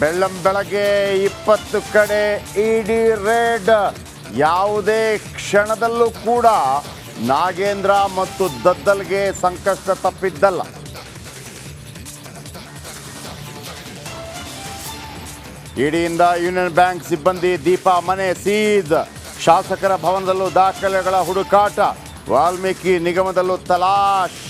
ಬೆಳ್ಳಂ ಬೆಳಗ್ಗೆ ಇಪ್ಪತ್ತು ಕಡೆ ಇಡಿ ರೇಡ್. ಯಾವುದೇ ಕ್ಷಣದಲ್ಲೂ ಕೂಡ ನಾಗೇಂದ್ರ ಮತ್ತು ದದ್ದಲ್ಗೆ ಸಂಕಷ್ಟ ತಪ್ಪಿದ್ದಲ್ಲ. ಇಡಿಯಿಂದ ಯೂನಿಯನ್ ಬ್ಯಾಂಕ್ ಸಿಬ್ಬಂದಿ ದೀಪಾ ಮನೆ ಸೀದ್ ಶಾಸಕರ ಭವನದಲ್ಲೂ ದಾಖಲೆಗಳ ಹುಡುಕಾಟ. ವಾಲ್ಮೀಕಿ ನಿಗಮದಲ್ಲೂ ತಲಾಶ್.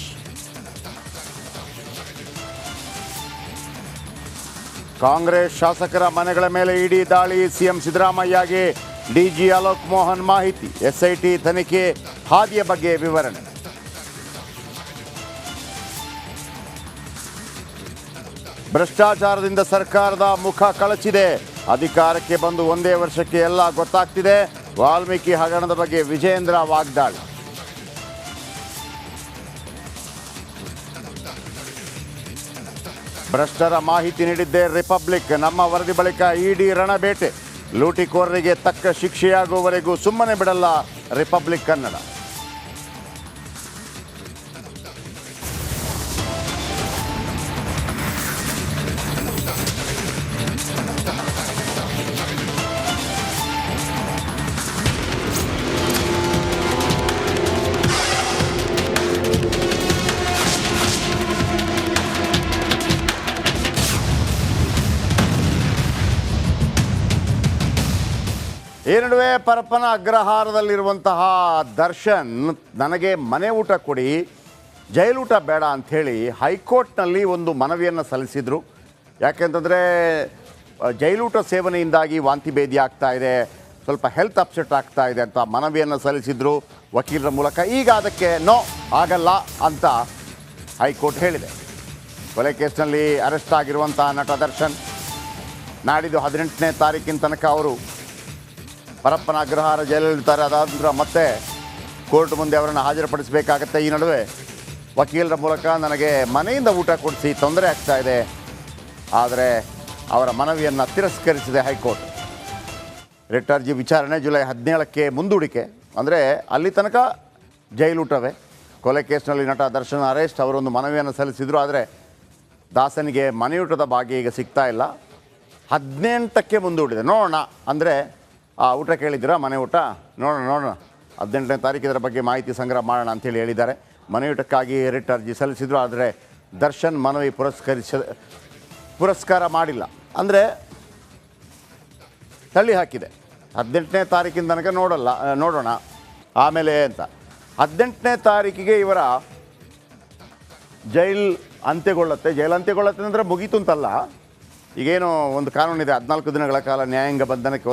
ಕಾಂಗ್ರೆಸ್ ಶಾಸಕರ ಮನೆಗಳ ಮೇಲೆ ಇಡಿ ದಾಳಿ ಸಿಎಂ ಸಿದ್ದರಾಮಯ್ಯಗೆ ಡಿಜಿ ಅಲೋಕ್ ಮೋಹನ್ ಮಾಹಿತಿ. ಎಸ್ಐಟಿ ತನಿಖೆ ಹಾದಿಯ ಬಗ್ಗೆ ವಿವರಣೆ. ಭ್ರಷ್ಟಾಚಾರದಿಂದ ಸರ್ಕಾರದ ಮುಖ ಕಳಚಿದೆ. ಅಧಿಕಾರಕ್ಕೆ ಬಂದು ಒಂದೇ ವರ್ಷಕ್ಕೆ ಎಲ್ಲ ಗೊತ್ತಾಗ್ತಿದೆ. ವಾಲ್ಮೀಕಿ ಹಗರಣದ ಬಗ್ಗೆ ವಿಜೇಂದ್ರ ವಾಗ್ದಾಳಿ. ಭ್ರಷ್ಟರ ಮಾಹಿತಿ ನೀಡಿದ್ದೆ ರಿಪಬ್ಲಿಕ್. ನಮ್ಮ ವರದಿ ಬಳಿಕ ಇಡಿ ರಣಬೇಟೆ. ಲೂಟಿಕೋರರಿಗೆ ತಕ್ಕ ಶಿಕ್ಷೆಯಾಗುವವರೆಗೂ ಸುಮ್ಮನೆ ಬಿಡಲ್ಲ ರಿಪಬ್ಲಿಕ್ ಕನ್ನಡ. ಈ ನಡುವೆ ಪರಪ್ಪನ ಅಗ್ರಹಾರದಲ್ಲಿರುವಂತಹ ದರ್ಶನ್, ನನಗೆ ಮನೆ ಊಟ ಕೊಡಿ ಜೈಲೂಟ ಬೇಡ ಅಂಥೇಳಿ ಹೈಕೋರ್ಟ್ನಲ್ಲಿ ಒಂದು ಮನವಿಯನ್ನು ಸಲ್ಲಿಸಿದರು. ಯಾಕೆಂತಂದರೆ ಜೈಲೂಟ ಸೇವನೆಯಿಂದಾಗಿ ವಾಂತಿ ಭೇದಿ ಆಗ್ತಾ ಇದೆ, ಸ್ವಲ್ಪ ಹೆಲ್ತ್ ಅಪ್ಸೆಟ್ ಆಗ್ತಾ ಇದೆ ಅಂತ ಮನವಿಯನ್ನು ಸಲ್ಲಿಸಿದರು ವಕೀಲರ ಮೂಲಕ. ಈಗ ಅದಕ್ಕೆ ನೋ ಆಗಲ್ಲ ಅಂತ ಹೈಕೋರ್ಟ್ ಹೇಳಿದೆ. ಕೊಲೆ ಕೇಸ್ನಲ್ಲಿ ಅರೆಸ್ಟ್ ಆಗಿರುವಂತಹ ನಟ ದರ್ಶನ್, ನಾಡಿದ್ದು ಹದಿನೆಂಟನೇ ತಾರೀಕಿನ ತನಕ ಅವರು ಪರಪ್ಪನ ಅಗ್ರಹಾರ ಜೈಲಲ್ಲಿರ್ತಾರೆ ಅದಾದ ಮತ್ತೆ ಕೋರ್ಟ್ ಮುಂದೆ ಅವರನ್ನು ಹಾಜರುಪಡಿಸಬೇಕಾಗತ್ತೆ. ಈ ನಡುವೆ ವಕೀಲರ ಮೂಲಕ ನನಗೆ ಮನೆಯಿಂದ ಊಟ ಕೊಡಿಸಿ ತೊಂದರೆ ಆಗ್ತಾ ಇದೆ. ಆದರೆ ಅವರ ಮನವಿಯನ್ನು ತಿರಸ್ಕರಿಸಿದೆ ಹೈಕೋರ್ಟ್. ರಿಟ್ ಅರ್ಜಿ ವಿಚಾರಣೆ ಜುಲೈ ಹದಿನೇಳಕ್ಕೆ ಮುಂದೂಡಿಕೆ. ಅಂದರೆ ಅಲ್ಲಿ ತನಕ ಜೈಲೂಟವೇ ಕೊಲೆ ಕೇಸ್ನಲ್ಲಿ ನಟ ದರ್ಶನ್ ಅರೆಸ್ಟ್ ಅವರೊಂದು ಮನವಿಯನ್ನು ಸಲ್ಲಿಸಿದರು. ಆದರೆ ದಾಸನಿಗೆ ಮನೆಯೂಟದ ಭಾಗ್ಯ ಈಗ ಸಿಗ್ತಾ ಇಲ್ಲ. ಹದಿನೆಂಟಕ್ಕೆ ಮುಂದೂಡಿದೆ. ನೋಡೋಣ. ಅಂದರೆ ಆ, ಊಟ ಕೇಳಿದ್ದೀರಾ? ಮನೆ ಊಟ? ನೋಡೋಣ ನೋಡೋಣ. ಹದಿನೆಂಟನೇ ತಾರೀಕು ಇದರ ಬಗ್ಗೆ ಮಾಹಿತಿ ಸಂಗ್ರಹ ಮಾಡೋಣ ಅಂತೇಳಿ ಹೇಳಿದ್ದಾರೆ. ಮನೆಯೂಟಕ್ಕಾಗಿ ರಿಟ್ ಅರ್ಜಿ ಸಲ್ಲಿಸಿದ್ರು, ಆದರೆ ದರ್ಶನ್ ಮನವಿ ಪುರಸ್ಕರಿಸ, ಪುರಸ್ಕಾರ ಮಾಡಿಲ್ಲ. ಅಂದರೆ ತಳ್ಳಿ ಹಾಕಿದೆ. ಹದಿನೆಂಟನೇ ತಾರೀಕಿನ ತನಕ ನೋಡಲ್ಲ ನೋಡೋಣ. ಆಮೇಲೆ ಅಂತ. ಹದಿನೆಂಟನೇ ತಾರೀಕಿಗೆ ಇವರ ಜೈಲ್ ಅಂತ್ಯಗೊಳ್ಳುತ್ತೆ. ಜೈಲ್ ಅಂತ್ಯಗೊಳ್ಳುತ್ತೆ ಅಂದರೆ ಮುಗೀತು ಅಂತಲ್ಲ. ಈಗೇನು ಒಂದು ಕಾನೂನಿದೆ. ಹದಿನಾಲ್ಕು ದಿನಗಳ ಕಾಲ ನ್ಯಾಯಾಂಗ ಬಂಧನಕ್ಕೆ